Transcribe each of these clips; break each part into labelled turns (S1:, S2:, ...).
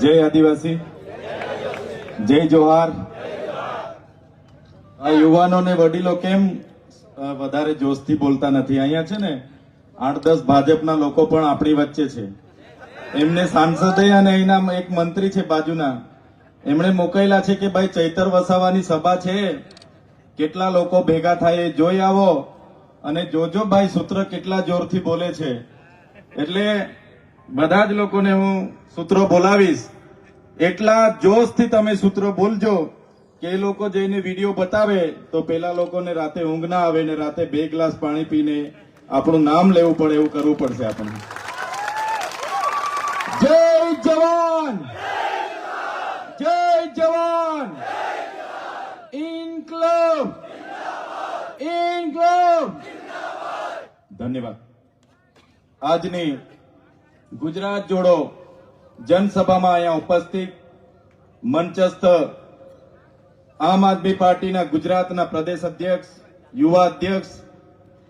S1: જય આદિવાસી, જય જોહાર. આ યુવાનો ને વડીલો કેમ વધારે જોશથી બોલતા નથી? અહીંયા છે ને, આઠ દસ ભાજપના લોકો પણ આપણી વચ્ચે છે. એમને સાંસદે અને અહીંના એક મંત્રી છે બાજુના. એમણે મોકલેલા છે કે ભાઈ ચૈતર વસાવાની સભા છે. કેટલા લોકો ભેગા થાય એ જોઈ આવો. અને જોજો ભાઈ સૂત્ર કેટલા જોરથી બોલે છે. એટલે બધા જ લોકોને હું સૂત્રો બોલાવીશ. એટલા જોશથી તમે સૂત્રો બોલજો કે એ લોકો જઈને વીડિયો બતાવે તો પેલા લોકોને રાતે ઊંઘ ના આવે ને રાતે બે ગ્લાસ પાણી પીને આપણું નામ લેવું પડે એવું કરવું પડશે આપણને. જય જવાન! જય જવાન! ઇન્કલબ ઇન્કલબ ધન્યવાદ. આજની ગુજરાત જોડો જનસભામાં અહીંયા ઉપસ્થિત મંચસ્થ આમ આદમી પાર્ટીના ગુજરાતના પ્રદેશ અધ્યક્ષ, યુવા અધ્યક્ષ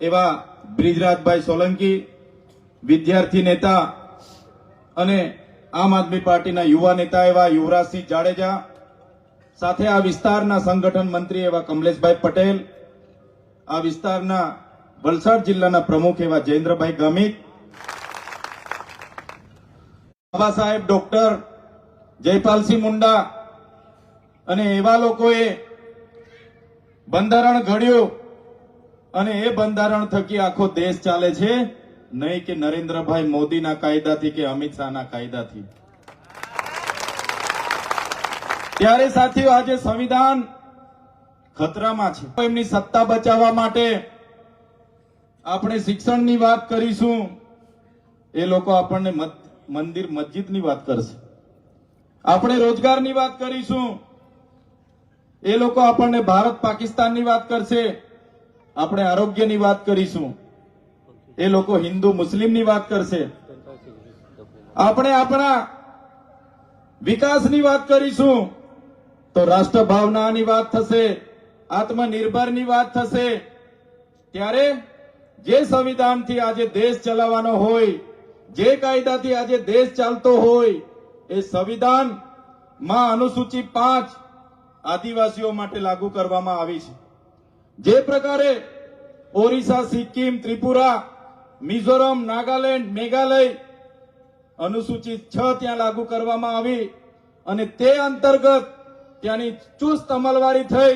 S1: એવા બ્રિજરાજભાઈ સોલંકી, વિદ્યાર્થી નેતા અને આમ આદમી પાર્ટીના યુવા નેતા એવા યુવરાજસિંહ જાડેજા, સાથે આ વિસ્તારના સંગઠન મંત્રી એવા કમલેશભાઈ પટેલ, આ વિસ્તારના વલસાડ જિલ્લાના પ્રમુખ એવા જયેન્દ્રભાઈ ગામિત બાબા સાહેબ, ડોક્ટર જયપાલસિંહ મુંડા અને એવા લોકોએ બંધારણ ઘડ્યું અને એ બંધારણ થકી આખો દેશ ચાલે છે. નહીં કે નરેન્દ્રભાઈ મોદીના કાયદાથી કે અમિત શાહના કાયદાથી. ત્યારે સાથીઓ, આજે સંવિધાન ખતરામાં છે. એમની સત્તા બચાવવા માટે આપણે શિક્ષણની વાત કરીશું. એ લોકો આપણને મત- મંદિર મસ્જિદની વાત કરશે. આપણે રોજગારની વાત કરીશું. એ લોકો આપણને ભારત પાકિસ્તાનની વાત કરશે. આપણે આરોગ્યની વાત કરીશું. એ લોકો હિન્દુ મુસ્લિમની વાત કરશે. આપણે આપણા વિકાસની વાત કરીશું. તો રાષ્ટ્ર ભાવનાની વાત થશે. આત્મનિર્ભરની વાત થશે. ત્યારે જે સંવિધાનથી આજે દેશ ચલાવવાનો હોય જે કાયદાથી આજે દેશ ચાલતો હોય એ સંવિધાનમાં અનુસૂચિ પાંચ આદિવાસીઓ માટે લાગુ કરવામાં આવી છે. જે પ્રકારે ઓરિસ્સા, સિક્કિમ, ત્રિપુરા, મિઝોરમ, નાગાલેન્ડ, મેઘાલય અનુસૂચિત છ ત્યાં લાગુ કરવામાં આવી અને તે અંતર્ગત ત્યાંની ચુસ્ત અમલવારી થઈ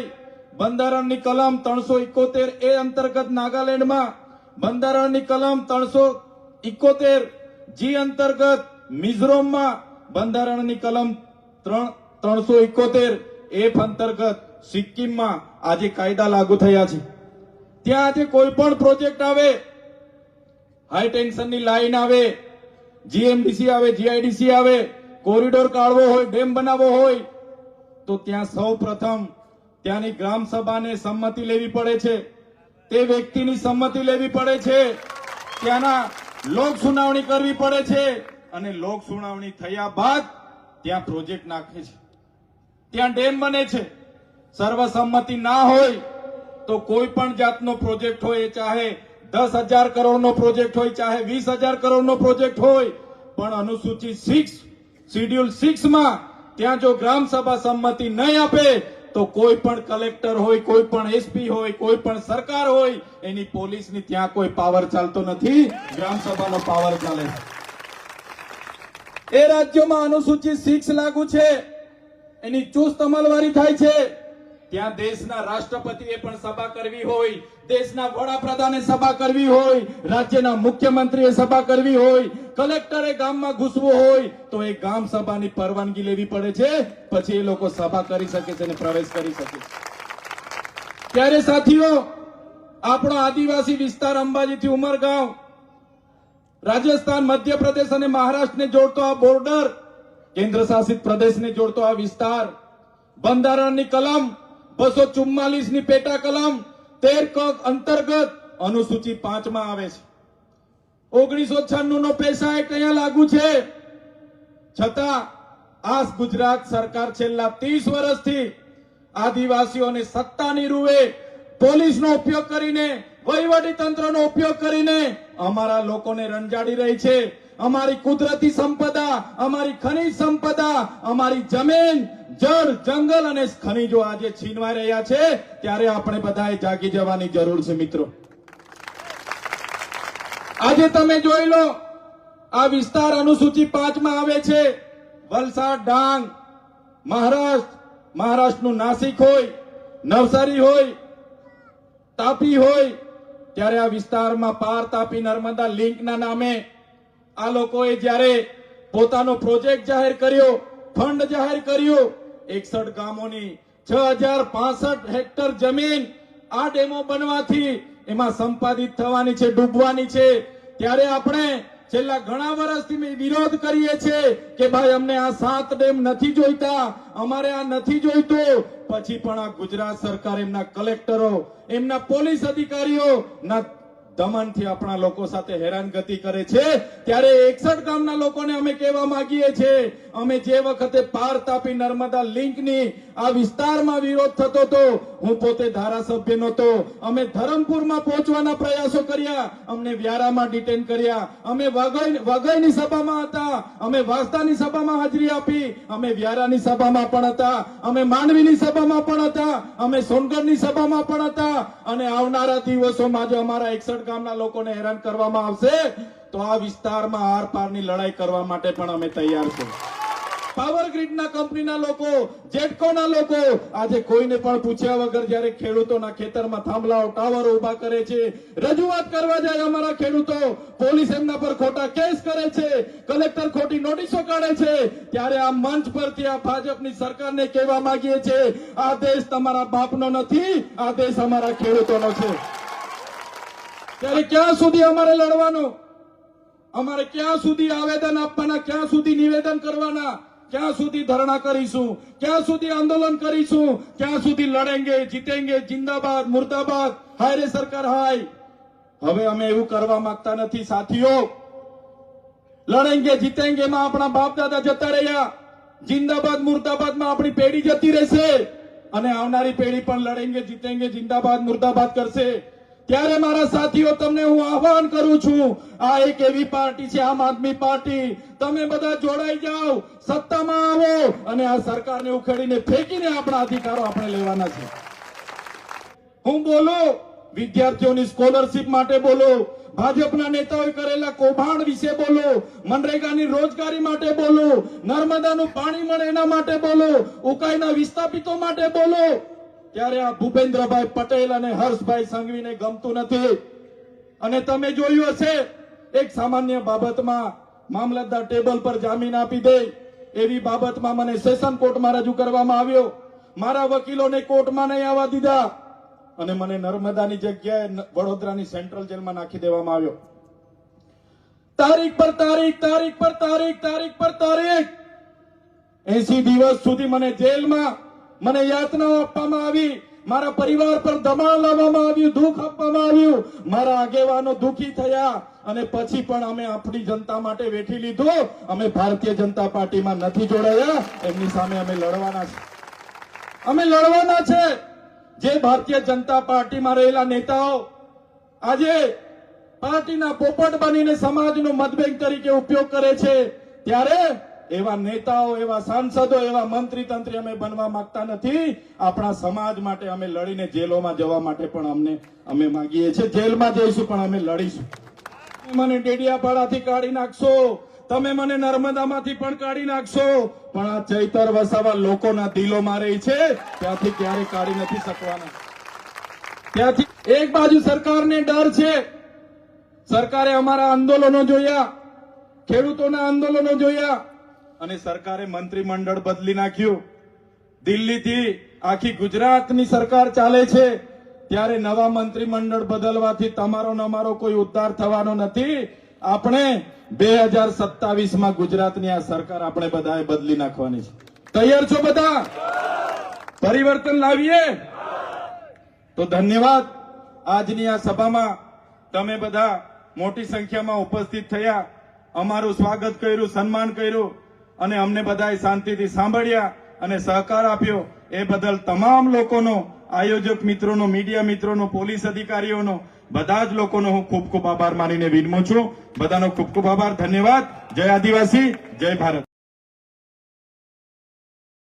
S1: બંધારણની કલમ ત્રણસો ઇકોતેર એ અંતર્ગત નાગાલેન્ડમાં બંધારણની કલમ ત્રણસો ઇકોતેર જી અંતર્ગત મિઝોરમમાં બંધારણની કલમ ત્રણ ત્રણસો ઇકોતેર એફ અંતર્ગત સિક્કિમમાં આજે કાયદા લાગુ થયા છે. ત્યાં આજે કોઈ પણ પ્રોજેક્ટ આવે, હાઈ ટેન્શનની લાઈન આવે, જીએમડીસી આવે, જીઆઈડીસી આવે, કોરિડોર કાઢવો હોય, ડેમ બનાવવો હોય, તો ત્યાં સૌ પ્રથમ ત્યાંની ગ્રામ સભાને સંમતિ લેવી પડે છે. તે વ્યક્તિની સંમતિ લેવી પડે છે. ત્યાંના લોક સુનાવણી કરવી પડે છે અને લોક સુનાવણી થયા બાદ ત્યાં પ્રોજેક્ટ નાખે છે. ત્યાં ડેમ બને છે. સર્વસંમતિ ના હોય તો કોઈ પણ જાતનો પ્રોજેક્ટ હોય એ ચાહે દસ હજાર કરોડનો પ્રોજેક્ટ હોય, ચાહે વીસ હજાર કરોડનો પ્રોજેક્ટ હોય, પણ અનુસૂચિત સિક્સ, શિડ્યુલ સિક્સમાં ત્યાં જો ગ્રામ સભા સંમતિ નહીં આપે તો કોઈ પણ કલેક્ટર હોય, કોઈ પણ એસપી હોય, કોઈ પણ સરકાર હોય, એની પોલીસની ત્યાં કોઈ પાવર ચાલતો નથી. ગ્રામ સભાનો પાવર ચાલે છે. એ રાજ્યોમાં અનુસૂચિત સિક્સ લાગુ છે. એની ચુસ્ત અમલવારી થાય છે. ત્યાં દેશના રાષ્ટ્રપતિએ પણ સભા કરવી હોય, દેશના વડાપ્રધાને સભા કરવી હોય, રાજ્યના મુખ્યમંત્રીએ સભા કરવી હોય, કલેક્ટરે ગામમાં ઘૂસવું હોય, તો એ ગામ સભાની પરવાનગી લેવી પડે છે. પછી એ લોકો સભા કરી શકે છે અને પ્રવેશ કરી શકે છે. ત્યારે સાથીઓ, આપણો આદિવાસી વિસ્તાર અંબાજીથી ઉમરગાંવ, રાજસ્થાન, મધ્યપ્રદેશ અને મહારાષ્ટ્રને જોડતો આ બોર્ડર કેન્દ્ર શાસિત પ્રદેશને જોડતો આ વિસ્તાર, બંધારણની કલમ બસો ચુમ્માલીસની પેટા કલમ તેર ક અંતર્ગત અનુસૂચિ પાંચમાં આવે છે. ઓગણીસો છન્નું નો પૈસા એક્ટ અહીંયા લાગુ છે. છતાં આ ગુજરાત સરકાર છેલ્લા ત્રીસ વર્ષથી આદિવાસીઓને સત્તાની રૂએ પોલીસનો ઉપયોગ કરીને વહીવટી તંત્રનો ઉપયોગ કરીને અમારા લોકોને રંજાડી રહી છે. અમારી કુદરતી સંપદા, અમારી ખનિજ સંપદા, અમારી જમીન, જળ, જંગલ અને ખનિજો આજે છીનવાઈ રહ્યા છે, ત્યારે આપણે બધાએ જાગી જવાની જરૂર છે મિત્રો. આજે તમે જોઈ લો, આ વિસ્તાર અનુસૂચિ પાંચમાં આવે છે, વલસાડ, ડાંગ, મહારાષ્ટ્ર, મહારાષ્ટ્રનું નાસિક હોય, નવસારી હોય, તાપી હોય, ત્યારે આ વિસ્તારમાં પાર તાપી નર્મદા લિંકના નામે આ લોકોએ જ્યારે પોતાનો પ્રોજેક્ટ જાહેર કર્યો, ફંડ જાહેર કર્યો, એકસઠ ગામોની છ હજાર પાસઠ હેક્ટર જમીન આ ડેમો બનવાથી એમાં સંપાદિત થવાની છે, ડૂબવાની છે. ત્યારે આપણે છેલ્લા ઘણા વર્ષથી વિરોધ કરીએ છીએ કે ભાઈ અમને આ સાત ડેમ નથી જોઈતા, અમારે આ નથી જોઈતું. પછી પણ આ ગુજરાત સરકાર એમના કલેક્ટરો, એમના પોલીસ અધિકારીઓ ના દમનથી આપણા લોકો સાથે હેરાનગતિ કરે છે. ત્યારે એકસઠ ગામના લોકોને અમે કહેવા માંગીએ છીએ, અમે જે વખતે પાર તાપી નર્મદા લિંકની આ વિસ્તારમાં વિરોધ થતો હતો, હું પોતે ધારાસભ્ય નહોતો. અમે ધરમપુરમાં પહોંચવાના પ્રયાસો કર્યા, અમને વ્યારામાં ડિટેન કર્યા. અમે વાઘોઈની સભામાં હતા, અમે વાસ્તાની સભામાં હાજરી આપી, અમે વ્યારાની સભામાં પણ હતા, અમે માંડવીની સભામાં પણ હતા, અમે સોનગઢની સભામાં પણ હતા. અને આવનારા દિવસોમાં જો અમારા એકસઠ ગામના લોકોને હેરાન કરવામાં આવશે, તો આ વિસ્તારમાં આર પારની લડાઈ કરવા માટે પણ અમે તૈયાર છીએ. પાવર ગ્રીડના કંપનીના લોકો જેટકોના લોકો, આજે કોઈને પણ પૂછ્યા વગર જ્યારે ખેડૂતોના ખેતરમાં થાંભલાઓ, ટાવરો ઊભા કરે છે, રજૂઆત કરવા જાય અમારા ખેડૂતો, પોલીસ એમના પર ખોટા કેસ કરે છે, કલેક્ટર ખોટી નોટિસો કાઢે છે, ત્યારે આ મંચ પરથી આ ભાજપની સરકારને કહેવા માંગીએ છીએ, આ દેશ તમારા બાપનો નથી, આ દેશ અમારા ખેડૂતોનો છે. ત્યારે ક્યાં સુધી અમારે લડવાનું? અમારે ક્યાં સુધી આવેદન આપવાના? ક્યાં સુધી નિવેદન કરવાના? ક્યાં સુધી ધરણા કરીશું? ક્યાં સુધી આંદોલન કરીશું? ક્યાં સુધી લડેંગે, જીતેંગે? જિંદાબાદ, મુર્દાબાદ, હાય રે સરકાર, હાય. હવે અમે એવું કરવા માંગતા નથી, સાથીઓ. લડેંગે, જીતેંગે માં આપણા બાપ દાદા જતા રહ્યા. જિંદાબાદ, મુર્દાબાદમાં આપણી પેઢી જતી રહેશે. અને આવનારી પેઢી પણ લડેંગે, જીતેંગે, જિંદાબાદ, મુર્દાબાદ કરશે. ત્યારે મારા સાથીઓ, તમને હું આહવાન કરું છું, આ એક એવી પાર્ટી છે, આમ આદમી પાર્ટી. તમે બધા જોડાઈ જાઓ, સત્તામાં આવો અને આ સરકારને ઉખેડીને ફેંકીને આપણા અધિકારો આપણે લેવાના છે. હું બોલો, વિદ્યાર્થીઓની સ્કોલરશીપ માટે બોલો, ભાજપના નેતાઓએ કરેલા કૌભાંડ વિશે બોલો, મનરેગાની રોજગારી માટે બોલો, નર્મદાનું પાણી મળે એના માટે બોલો, ઉકાઈના વિસ્થાપિતો માટે બોલો. ત્યારે આ ભૂપેન્દ્રભાઈ પટેલ અને હર્ષભાઈ સંઘવીને ગમતું નથી. અને તમે જોયું હશે, એક સામાન્ય બાબતમાં મામલતદાર ટેબલ પર જામીન આપી દે, એવી બાબતમાં મને સેશન કોર્ટમાં રજૂ કરવામાં આવ્યો. મારા વકીલોને કોર્ટમાં નહીં આવવા દીધા. અને મને નર્મદાની જગ્યાએ વડોદરાની સેન્ટ્રલ જેલમાં નાખી દેવામાં આવ્યો. તારીખ પર તારીખ તારીખ પર તારીખ તારીખ પર તારીખ. એસી દિવસ સુધી મને જેલમાં મને યાતનાઓ આપવામાં આવી, મારા પરિવાર પર દબાણ લાવવામાં આવ્યું, દુઃખ આપવામાં આવ્યું. મારા આગેવાનો દુઃખી થયા અને પછી પણ અમે આપણી જનતા માટે વેઠી લીધું. અમે ભારતીય જનતા પાર્ટીમાં નથી જોડાયા. એમની સામે અમે લડવાના છે. અમે લડવાના છે. જે ભારતીય જનતા પાર્ટીમાં રહેલા નેતાઓ આજે પાર્ટીના પોપટ બનીને સમાજનો મતભેદ તરીકે ઉપયોગ કરે છે, ત્યારે એવા નેતાઓ, એવા સાંસદો, એવા મંત્રી તંત્રી અમે બનવા માંગતા નથી. આપણા સમાજ માટે અમે લડીને જેલોમાં જવા માટે પણ અમને, અમે માંગીએ છીએ. જેલમાં જઈશું પણ અમે લડીશું. મને ડેડિયાપાડાથી કાઢી નાખશો. તમે મને નર્મદામાંથી પણ કાઢી નાખશો. પણ આ ચૈતર વસાવા લોકોના દિલોમાં મારે છે. ત્યાંથી ક્યારે કાઢી નથી શકવાના. ત્યાંથી એક બાજુ સરકારને ડર છે. સરકારે અમારા આંદોલનો જોયા. ખેડૂતોના આંદોલનો જોયા. અને સરકારે મંત્રીમંડળ બદલી નાખ્યું. દિલ્હીથી આખી ગુજરાતની સરકાર ચાલે છે. ત્યારે નવા મંત્રીમંડળ બદલવાથી તમારો નમારો કોઈ ઉદ્ધાર થવાનો નથી. આપણે બે હજાર સત્તાવીસમાં ગુજરાતની આ સરકાર આપણે બધાએ બદલી નાખવાની છે. તૈયાર છો બધા? પરિવર્તન લાવીએ? તો ધન્યવાદ. આજની આ સભામાં તમે બધા મોટી સંખ્યામાં ઉપસ્થિત થયા. અમારું સ્વાગત કર્યું, સન્માન કર્યું. અને અમને બધાએ શાંતિથી સાંભળ્યા અને સહકાર આપ્યો. એ બદલ તમામ લોકોનો, આયોજક મિત્રોનો, મીડિયા મિત્રોનો, પોલીસ અધિકારીઓનો, બધા જ લોકોનો હું ખૂબ ખૂબ આભાર માનીને વિનમું છું. બધાનો ખૂબ ખૂબ આભાર. ધન્યવાદ. જય આદિવાસી. જય ભારત.